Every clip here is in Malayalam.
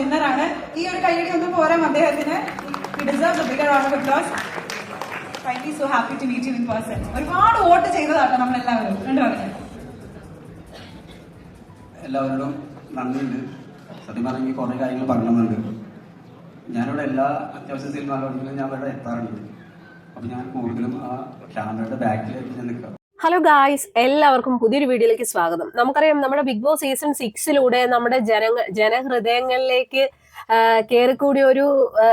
വിന്നറാണ്. ഈ ഒരു കൈയടി ഒന്ന് പോരാം. അദ്ദേഹത്തിന് so happy to meet you in person ഒരുപാട് വോട്ട് ചെയ്തതാട്ടോ നമ്മൾ എല്ലാവരും എല്ലാവരോടും നന്ദിയുണ്ട്. സത്യം പറഞ്ഞെങ്കിൽ കുറേ കാര്യങ്ങൾ പറയണമെന്നുണ്ട്. ഞാനിവിടെ എല്ലാ അത്യാവശ്യ സിനിമ പരിപാടികളിലും ഞാൻ ഇവിടെ എത്താറുണ്ട്. അപ്പം ഞാൻ കൂടുതലും ആ ക്യാമറയുടെ ബാക്കിലേക്ക് ഞാൻ നിൽക്കാം. ഹലോ ഗായ്സ് എല്ലാവർക്കും പുതിയൊരു വീഡിയോയിലേക്ക് സ്വാഗതം. നമുക്കറിയാം നമ്മുടെ ബിഗ് ബോസ് സീസൺ സിക്സിലൂടെ നമ്മുടെ ജനങ്ങൾ ജനഹൃദയങ്ങളിലേക്ക് കയറിക്കൂടിയ ഒരു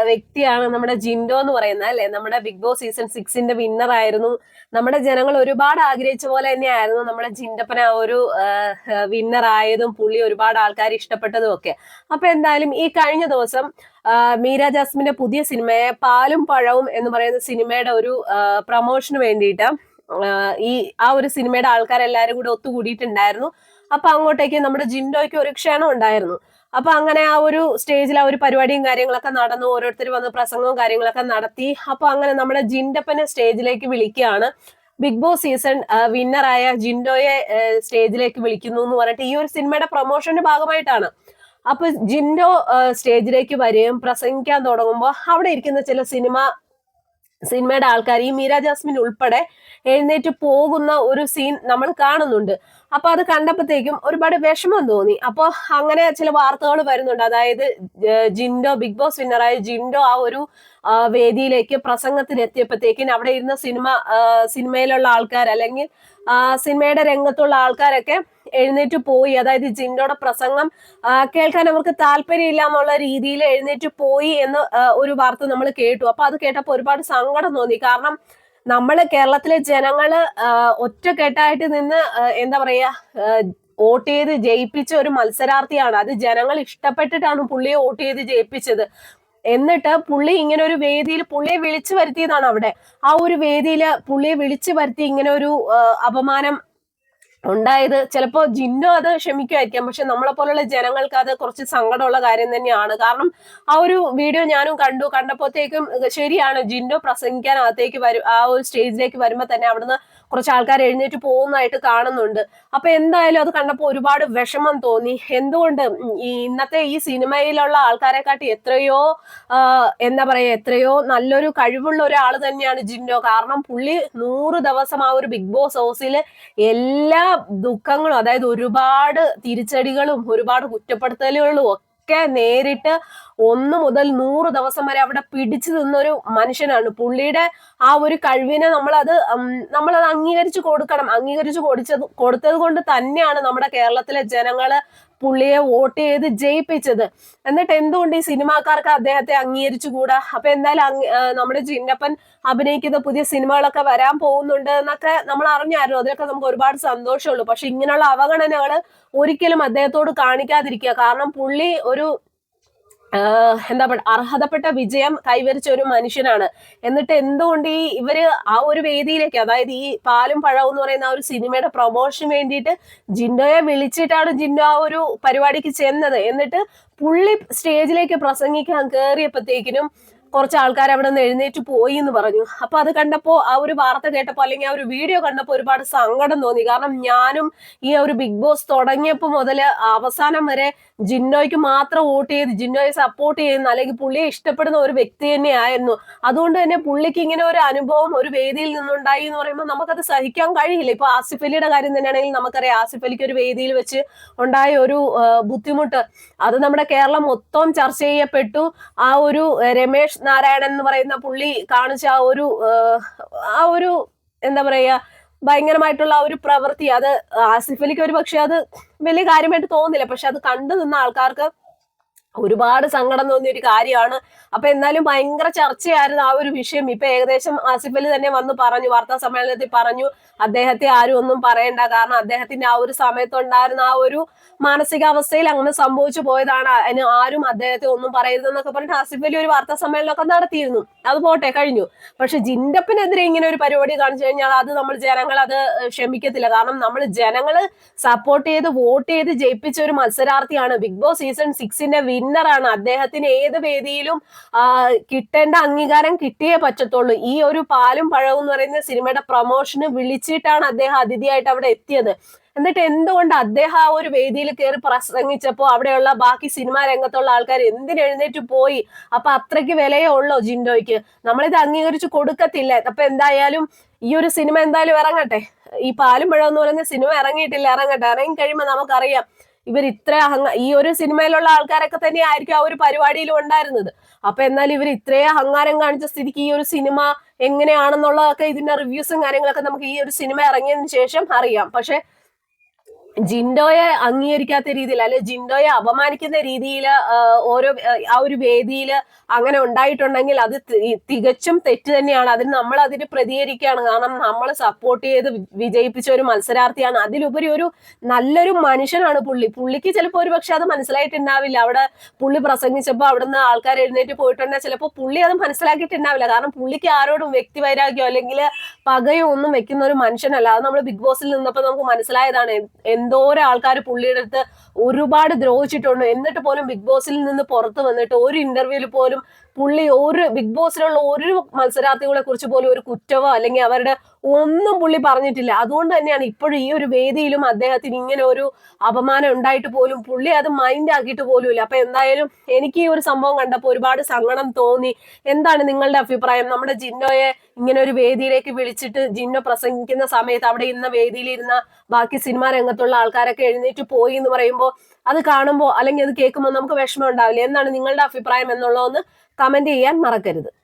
വ്യക്തിയാണ് നമ്മുടെ ജിൻഡോ എന്ന് പറയുന്നത് അല്ലെ? നമ്മുടെ ബിഗ് ബോസ് സീസൺ സിക്സിന്റെ വിന്നർ ആയിരുന്നു. നമ്മുടെ ജനങ്ങൾ ഒരുപാട് ആഗ്രഹിച്ച പോലെ തന്നെയായിരുന്നു നമ്മുടെ ജിൻഡപ്പന ഒരു വിന്നർ ആയതും പുള്ളി ഒരുപാട് ആൾക്കാർ ഇഷ്ടപ്പെട്ടതും ഒക്കെ. അപ്പൊ എന്തായാലും ഈ കഴിഞ്ഞ ദിവസം മീര ജാസ്മിന്റെ പുതിയ സിനിമയെ പാലും പഴവും എന്ന് പറയുന്ന സിനിമയുടെ ഒരു പ്രൊമോഷന് വേണ്ടിയിട്ട് ഈ ആ ഒരു സിനിമയുടെ ആൾക്കാരെല്ലാരും കൂടെ ഒത്തുകൂടിയിട്ടുണ്ടായിരുന്നു. അപ്പൊ അങ്ങോട്ടേക്ക് നമ്മുടെ ജിൻഡോയ്ക്ക് ഒരു ക്ഷണം ഉണ്ടായിരുന്നു. അപ്പൊ അങ്ങനെ ആ ഒരു സ്റ്റേജിൽ ആ ഒരു പരിപാടിയും കാര്യങ്ങളൊക്കെ നടന്നു. ഓരോരുത്തർ വന്ന് പ്രസംഗവും കാര്യങ്ങളൊക്കെ നടത്തി. അപ്പൊ അങ്ങനെ നമ്മുടെ ജിൻഡപ്പനെ സ്റ്റേജിലേക്ക് വിളിക്കുകയാണ്. ബിഗ് ബോസ് സീസൺ വിന്നറായ ജിൻഡോയെ സ്റ്റേജിലേക്ക് വിളിക്കുന്നു എന്ന് പറഞ്ഞിട്ട് ഈ ഒരു സിനിമയുടെ പ്രൊമോഷന്റെ ഭാഗമായിട്ടാണ്. അപ്പൊ ജിൻഡോ സ്റ്റേജിലേക്ക് വരികയും പ്രസംഗിക്കാൻ തുടങ്ങുമ്പോൾ അവിടെ ഇരിക്കുന്ന ചില സിനിമ സിനിമയുടെ ആൾക്കാർ ഈ മീര ജാസ്മിൻ ഉൾപ്പെടെ എഴുന്നേറ്റ് പോകുന്ന ഒരു സീൻ നമ്മൾ കാണുന്നുണ്ട്. അപ്പൊ അത് കണ്ടപ്പോഴത്തേക്കും ഒരുപാട് വിഷമം തോന്നി. അപ്പൊ അങ്ങനെ ചില വാർത്തകൾ വരുന്നുണ്ട്. അതായത് ജിൻഡോ ബിഗ് ബോസ് വിന്നറായ ജിൻഡോ ആ ഒരു വേദിയിലേക്ക് പ്രസംഗത്തിന് എത്തിയപ്പോഴത്തേക്കും അവിടെ ഇരുന്ന സിനിമ സിനിമയിലുള്ള ആൾക്കാർ അല്ലെങ്കിൽ സിനിമയുടെ രംഗത്തുള്ള ആൾക്കാരൊക്കെ എഴുന്നേറ്റ് പോയി. അതായത് ജിൻഡോടെ പ്രസംഗം കേൾക്കാൻ അവർക്ക് താല്പര്യമില്ല എന്നുള്ള രീതിയിൽ എഴുന്നേറ്റ് പോയി എന്ന് ഒരു വാർത്ത നമ്മൾ കേട്ടു. അപ്പൊ അത് കേട്ടപ്പോൾ ഒരുപാട് സങ്കടം തോന്നി. കാരണം നമ്മൾ കേരളത്തിലെ ജനങ്ങൾ ഒറ്റക്കെട്ടായിട്ട് നിന്ന് എന്താ പറയാ വോട്ട് ചെയ്ത് ജയിപ്പിച്ച ഒരു മത്സരാർത്ഥിയാണ്. അത് ജനങ്ങൾ ഇഷ്ടപ്പെട്ടിട്ടാണ് പുള്ളിയെ വോട്ട് ചെയ്ത് ജയിപ്പിച്ചത്. എന്നിട്ട് പുള്ളി ഇങ്ങനെ ഒരു വേദിയിൽ പുള്ളിയെ വിളിച്ചു വരുത്തിയതാണ് അവിടെ. ആ ഒരു വേദിയിൽ പുള്ളിയെ വിളിച്ചു വരുത്തി ഇങ്ങനെ ഒരു അപമാനം ഉണ്ടായത് ചിലപ്പോ ജിന്നോ അത് ക്ഷമിക്കുമായിരിക്കാം. പക്ഷെ നമ്മളെ പോലുള്ള ജനങ്ങൾക്ക് അത് കുറച്ച് സങ്കടമുള്ള കാര്യം തന്നെയാണ്. കാരണം ആ ഒരു വീഡിയോ ഞാനും കണ്ടു. കണ്ടപ്പോഴത്തേക്കും ശരിയാണ് ജിന്നോ പ്രസംഗിക്കാൻ അകത്തേക്ക് വരും ആ ഒരു സ്റ്റേജിലേക്ക് വരുമ്പോൾ തന്നെ അവിടുന്ന് കുറച്ച് ആൾക്കാർ എഴുന്നേറ്റ് പോകുന്നതായിട്ട് കാണുന്നുണ്ട്. അപ്പൊ എന്തായാലും അത് കണ്ടപ്പോൾ ഒരുപാട് വിഷമം തോന്നി. എന്തുകൊണ്ട്? ഇന്നത്തെ ഈ സിനിമയിലുള്ള ആൾക്കാരെക്കാട്ടി എത്രയോ എന്താ പറയാ എത്രയോ നല്ലൊരു കഴിവുള്ള ഒരാൾ തന്നെയാണ് ജിന്നോ കാരണം പുള്ളി നൂറ് ദിവസം ആ ഒരു ബിഗ് ബോസ് ഹൗസിൽ എല്ലാ ദുഃഖങ്ങളും അതായത് ഒരുപാട് തിരിച്ചടികളും ഒരുപാട് കുറ്റപ്പെടുത്തലുകളും ഒക്കെ നേരിട്ട് ഒന്ന് മുതൽ നൂറ് ദിവസം വരെ അവിടെ പിടിച്ചു നിന്നൊരു മനുഷ്യനാണ്. പുള്ളിയുടെ ആ ഒരു കഴിവിനെ നമ്മളത് നമ്മളത് അംഗീകരിച്ചു കൊടുക്കണം. അംഗീകരിച്ചു കൊടുത്തത് കൊടുത്തത് കൊണ്ട് തന്നെയാണ് നമ്മുടെ കേരളത്തിലെ ജനങ്ങൾ പുള്ളിയെ വോട്ട് ചെയ്ത് ജയിപ്പിച്ചത്. എന്നിട്ട് എന്തുകൊണ്ട് ഈ സിനിമാക്കാർക്ക് അദ്ദേഹത്തെ അംഗീകരിച്ചുകൂടാ? അപ്പൊ എന്തായാലും നമ്മുടെ ചിന്നപ്പൻ അഭിനയിക്കുന്ന പുതിയ സിനിമകളൊക്കെ വരാൻ പോകുന്നുണ്ട് എന്നൊക്കെ നമ്മൾ അറിഞ്ഞായിരുന്നു. അതിലൊക്കെ നമുക്ക് ഒരുപാട് സന്തോഷമുള്ളൂ. പക്ഷെ ഇങ്ങനെയുള്ള അവഗണനകൾ ഒരിക്കലും അദ്ദേഹത്തോട് കാണിക്കാതിരിക്കുക. കാരണം പുള്ളി ഒരു എന്താ പറയുക അർഹതപ്പെട്ട വിജയം കൈവരിച്ച ഒരു മനുഷ്യനാണ്. എന്നിട്ട് എന്തുകൊണ്ട് ഈ ഇവർ ആ ഒരു വേദിയിലേക്ക് അതായത് ഈ പാലും പഴവും എന്ന് പറയുന്ന ആ ഒരു സിനിമയുടെ പ്രൊമോഷന് വേണ്ടിയിട്ട് ജിൻഡോയെ വിളിച്ചിട്ടാണ് ജിൻഡോ ആ ഒരു പരിപാടിക്ക് ചെന്നത്. എന്നിട്ട് പുള്ളി സ്റ്റേജിലേക്ക് പ്രസംഗിക്കാൻ കയറിയപ്പോഴത്തേക്കിനും കുറച്ച് ആൾക്കാർ അവിടെ നിന്ന് എഴുന്നേറ്റ് പോയി എന്ന് പറഞ്ഞു. അപ്പൊ അത് കണ്ടപ്പോ ആ ഒരു വാർത്ത കേട്ടപ്പോ അല്ലെങ്കിൽ ആ ഒരു വീഡിയോ കണ്ടപ്പോ ഒരുപാട് സങ്കടം തോന്നി. കാരണം ഞാനും ഈ ഒരു ബിഗ് ബോസ് തുടങ്ങിയപ്പോ മുതൽ അവസാനം വരെ ജിന്നോയ്ക്ക് മാത്രം വോട്ട് ചെയ്ത് ജിന്നോയെ സപ്പോർട്ട് ചെയ്യുന്ന അല്ലെങ്കിൽ പുള്ളിയെ ഇഷ്ടപ്പെടുന്ന ഒരു വ്യക്തി തന്നെയായിരുന്നു അതുകൊണ്ട് തന്നെ പുള്ളിക്ക് ഇങ്ങനെ ഒരു അനുഭവം ഒരു വേദിയിൽ നിന്നുണ്ടായി എന്ന് പറയുമ്പോൾ നമുക്കത് സഹിക്കാൻ കഴിയില്ല. ഇപ്പൊ ആസിഫ് അലിയുടെ കാര്യം തന്നെയാണെങ്കിൽ നമുക്കറിയാം ആസിഫ് അലിക്ക് ഒരു വേദിയിൽ വെച്ച് ഉണ്ടായ ഒരു ബുദ്ധിമുട്ട്. അത് നമ്മുടെ കേരളം മൊത്തം ചർച്ച ചെയ്യപ്പെട്ടു. ആ ഒരു ആ, നാരായണൻ എന്ന് പറയുന്ന പുള്ളി കാണിച്ച ആ ഒരു ആ, ഒരു എന്താ പറയാ ഭയങ്കരമായിട്ടുള്ള ആ ഒരു പ്രവൃത്തി. അത് ആസിഫ് അലിക്ക് ഒരു പക്ഷെ അത് വലിയ കാര്യമായിട്ട് തോന്നുന്നില്ല പക്ഷെ അത് കണ്ടു നിന്ന ആൾക്കാർക്ക് ഒരുപാട് സങ്കടം തോന്നിയ ഒരു കാര്യമാണ്. അപ്പൊ എന്നാലും ഭയങ്കര ചർച്ചയായിരുന്നു ആ ഒരു വിഷയം. ഇപ്പൊ ഏകദേശം ആസിഫ് അലി തന്നെ വന്ന് പറഞ്ഞു വാർത്താ സമ്മേളനത്തിൽ പറഞ്ഞു അദ്ദേഹത്തെ ആരും ഒന്നും പറയണ്ട. കാരണം അദ്ദേഹത്തിന്റെ ആ ഒരു സമയത്തുണ്ടായിരുന്ന ആ ഒരു മാനസികാവസ്ഥയിൽ അങ്ങനെ സംഭവിച്ചു പോയതാണ്. അതിന് ആരും അദ്ദേഹത്തെ ഒന്നും പറയരുതെന്നൊക്കെ പറഞ്ഞിട്ട് ആസിഫ് അലി ഒരു വാർത്താ സമ്മേളനമൊക്കെ നടത്തിയിരുന്നു. അത് പോട്ടെ കഴിഞ്ഞു. പക്ഷെ ജിൻഡപ്പിനെതിരെ ഇങ്ങനെ ഒരു പരിപാടി കാണിച്ചു കഴിഞ്ഞാൽ അത് നമ്മൾ ജനങ്ങൾ അത് ക്ഷമിക്കത്തില്ല. കാരണം നമ്മൾ ജനങ്ങൾ സപ്പോർട്ട് ചെയ്ത് വോട്ട് ചെയ്ത് ജയിപ്പിച്ച ഒരു മത്സരാർത്ഥിയാണ്. ബിഗ് ബോസ് സീസൺ സിക്സിന്റെ വിന്നറാണ് അദ്ദേഹത്തിന് ഏത് വേദിയിലും കിട്ടേണ്ട അംഗീകാരം കിട്ടിയേ പറ്റത്തുള്ളൂ. ഈ ഒരു പാലും പഴവും എന്ന് പറയുന്ന സിനിമയുടെ പ്രൊമോഷന് വിളിച്ചിട്ടാണ് അദ്ദേഹം അതിഥിയായിട്ട് അവിടെ എത്തിയത്. എന്നിട്ട് എന്തുകൊണ്ട് അദ്ദേഹം ആ ഒരു വേദിയിൽ കയറി പ്രസംഗിച്ചപ്പോൾ അവിടെയുള്ള ബാക്കി സിനിമാ രംഗത്തുള്ള ആൾക്കാർ എന്തിന് എഴുന്നേറ്റ് പോയി? അപ്പൊ അത്രയ്ക്ക് വിലയേ ഉള്ളോ ജിൻഡോയ്ക്ക്? നമ്മളിത് അംഗീകരിച്ച് കൊടുക്കത്തില്ല. അപ്പൊ എന്തായാലും ഈ ഒരു സിനിമ എന്തായാലും ഇറങ്ങട്ടെ. ഈ പാലും പഴം എന്ന് പറയുന്ന സിനിമ ഇറങ്ങിയിട്ടില്ല. ഇറങ്ങട്ടെ. ഇറങ്ങി കഴിയുമ്പോൾ നമുക്കറിയാം ഇവർ ഇത്ര അഹങ്ക ഈ ഒരു സിനിമയിലുള്ള ആൾക്കാരൊക്കെ തന്നെ ആയിരിക്കും ആ ഒരു പരിപാടിയിലും ഉണ്ടായിരുന്നത്. അപ്പൊ എന്നാൽ ഇവർ ഇത്രയും അഹങ്കാരം കാണിച്ച സ്ഥിതിക്ക് ഈ ഒരു സിനിമ എങ്ങനെയാണെന്നുള്ളതൊക്കെ ഇതിന്റെ റിവ്യൂസും കാര്യങ്ങളൊക്കെ നമുക്ക് ഈ ഒരു സിനിമ ഇറങ്ങിയതിന് ശേഷം അറിയാം. പക്ഷെ ജിൻഡോയെ അംഗീകരിക്കാത്ത രീതിയിൽ അല്ലെ ജിൻഡോയെ അപമാനിക്കുന്ന രീതിയിൽ ഓരോ ആ, ഒരു വേദിയിൽ അങ്ങനെ ഉണ്ടായിട്ടുണ്ടെങ്കിൽ അത് തികച്ചും തെറ്റ് തന്നെയാണ്. അതിന് നമ്മൾ അതിന് പ്രതികരിക്കുകയാണ്. കാരണം നമ്മൾ സപ്പോർട്ട് ചെയ്ത് വിജയിപ്പിച്ച ഒരു മത്സരാർത്ഥിയാണ്. അതിലുപരി ഒരു നല്ലൊരു മനുഷ്യനാണ് പുള്ളി. പുള്ളിക്ക് ചിലപ്പോൾ ഒരു പക്ഷെ അത് മനസ്സിലായിട്ടുണ്ടാവില്ല. അവിടെ പുള്ളി പ്രസംഗിച്ചപ്പോൾ അവിടുന്ന് ആൾക്കാർ എഴുന്നേറ്റ് പോയിട്ടുണ്ടെങ്കിൽ ചിലപ്പോൾ പുള്ളി അത് മനസ്സിലാക്കിയിട്ടുണ്ടാവില്ല. കാരണം പുള്ളിക്ക് ആരോടും വ്യക്തി വൈരാഗ്യോ അല്ലെങ്കിൽ പകയോ ഒന്നും വെക്കുന്ന ഒരു മനുഷ്യനല്ല. അത് നമ്മൾ ബിഗ് ബോസിൽ നിന്നപ്പോൾ നമുക്ക് മനസ്സിലായതാണ്. എന്തോരം ആൾക്കാർ പുള്ളിയുടെ അടുത്ത് ഒരുപാട് ദ്രോഹിച്ചിട്ടുണ്ട്. എന്നിട്ട് പോലും ബിഗ് ബോസിൽ നിന്ന് പുറത്ത് വന്നിട്ട് ഒരു ഇന്റർവ്യൂവിൽ പോലും പുള്ളി ഒരു ബിഗ് ബോസിലുള്ള ഒരു മത്സരാർത്ഥികളെ കുറിച്ച് പോലും ഒരു കുറ്റമോ അല്ലെങ്കിൽ അവരുടെ ഒന്നും പുള്ളി പറഞ്ഞിട്ടില്ല. അതുകൊണ്ട് തന്നെയാണ് ഇപ്പോഴും ഈ ഒരു വേദിയിലും അദ്ദേഹത്തിന് ഇങ്ങനെ ഒരു അപമാനം ഉണ്ടായിട്ട് പോലും പുള്ളി അത് മൈൻഡ് ആക്കിയിട്ട് പോലുമില്ല. അപ്പൊ എന്തായാലും എനിക്ക് ഈ ഒരു സംഭവം കണ്ടപ്പോൾ ഒരുപാട് സങ്കടം തോന്നി. എന്താണ് നിങ്ങളുടെ അഭിപ്രായം? നമ്മുടെ ജിന്നോയെ ഇങ്ങനെ ഒരു വേദിയിലേക്ക് വിളിച്ചിട്ട് ജിന്നോ പ്രസംഗിക്കുന്ന സമയത്ത് അവിടെ ഇന്ന വേദിയിലിരുന്ന ബാക്കി സിനിമാ രംഗത്തുള്ള ആൾക്കാരൊക്കെ എഴുന്നേറ്റ് പോയി എന്ന് പറയുമ്പോൾ അത് കാണുമ്പോൾ അല്ലെങ്കിൽ അത് കേൾക്കുമ്പോൾ നമുക്ക് വിഷമം ഉണ്ടാവില്ല. എന്താണ് നിങ്ങളുടെ അഭിപ്രായം എന്നുള്ളതൊന്ന് കമന്റ് ചെയ്യാൻ മറക്കരുത്.